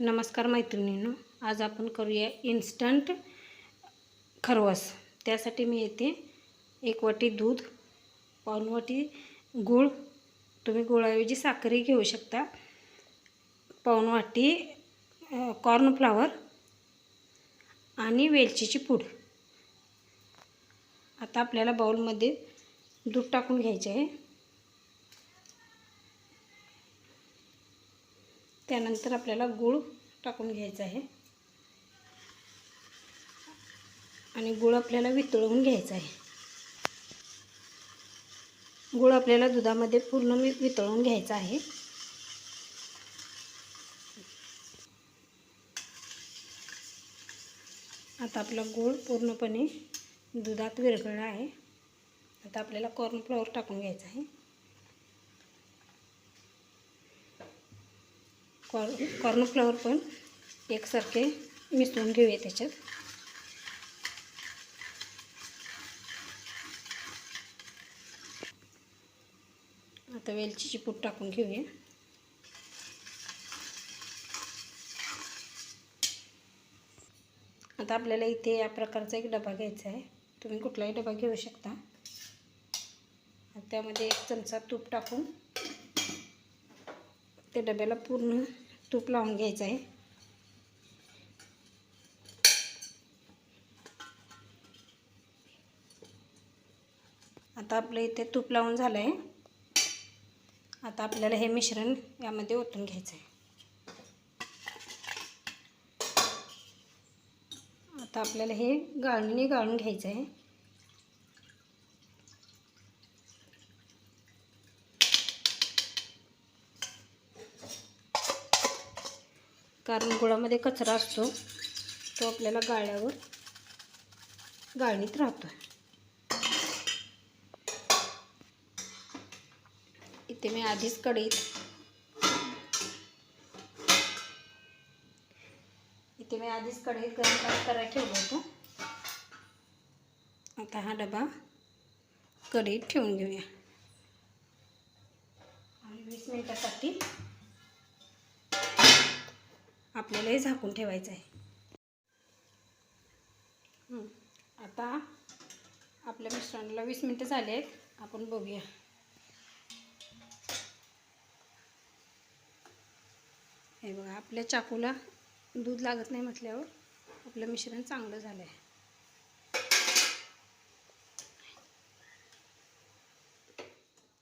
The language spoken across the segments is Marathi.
नमस्कार मैत्रिणींनो आज आपण करूया इन्स्टंट खरवस. त्यासाठी मी येते. एक वाटी दूध पाऊण वाटी गूळ. तुम्ही गुळाऐवजी साखरही घेऊ शकता. पाऊण वाटी कॉर्नफ्लावर आणि वेलचीची पूड. आता आपल्याला बाऊलमध्ये दूध टाकून घ्यायचे आहे. त्यानंतर आपल्याला गूळ टाकून घ्यायचं आहे. आणि गूळ आपल्याला वितळवून घ्यायचा आहे. गूळ आपल्याला दुधामध्ये पूर्ण मी वितळवून घ्यायचा आहे. आता आपला गूळ पूर्णपणे दुधात विरघळला आहे. आता आपल्याला कॉर्नफ्लॉवर टाकून घ्यायचं आहे. कॉर्न कॉर्नफ्लॉवर पण एकसारखे मिसळून घेऊया त्याच्यात. आता वेलचीची पूड टाकून घेऊया. आता आपल्याला इथे या प्रकारचा एक डबा घ्यायचा आहे. तुम्ही कुठलाही डबा घेऊ शकता. त्यामध्ये एक चमचा तूप टाकून त्या डब्याला पूर्ण तूप लावून घ्यायचं आहे. आता आपलं इथे तूप लावून झालं आहे. आता आपल्याला हे मिश्रण यामध्ये ओतून घ्यायचं आहे. आता आपल्याला हे गाळणीने गाळून घ्यायचं आहे. कारण गुळामध्ये कचरा असतो तो आपल्याला गाळ्यावर गाळणीत राहतो इथे मी आधीच कढईत इथे मी आधीच कढईत गरम पाणी करायला ठेवलं होतं. आता हा डबा कढईत ठेवून घेऊया. आणि वीस मिनिटासाठी आपल्याला हे झाकून ठेवायचं आहे. आता आपल्या मिश्रणाला वीस मिनटं झाले आहेत. आपण बघूया. हे बघा आपल्या चाकूला दूध लागत नाही म्हटल्यावर आपलं मिश्रण चांगलं झालं आहे.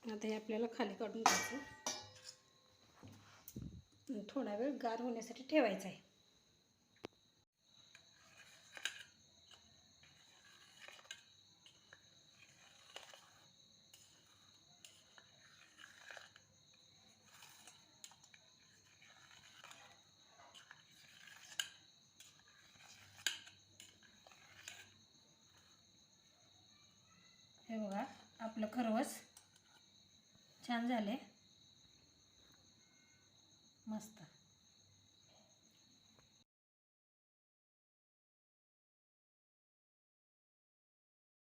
आता हे आपल्याला खाली काढून घ्यायचं थोडा वेळ गार होण्यासाठी ठेवायचा आहे. हे बघा आपलं खरवस छान झाले मस्त.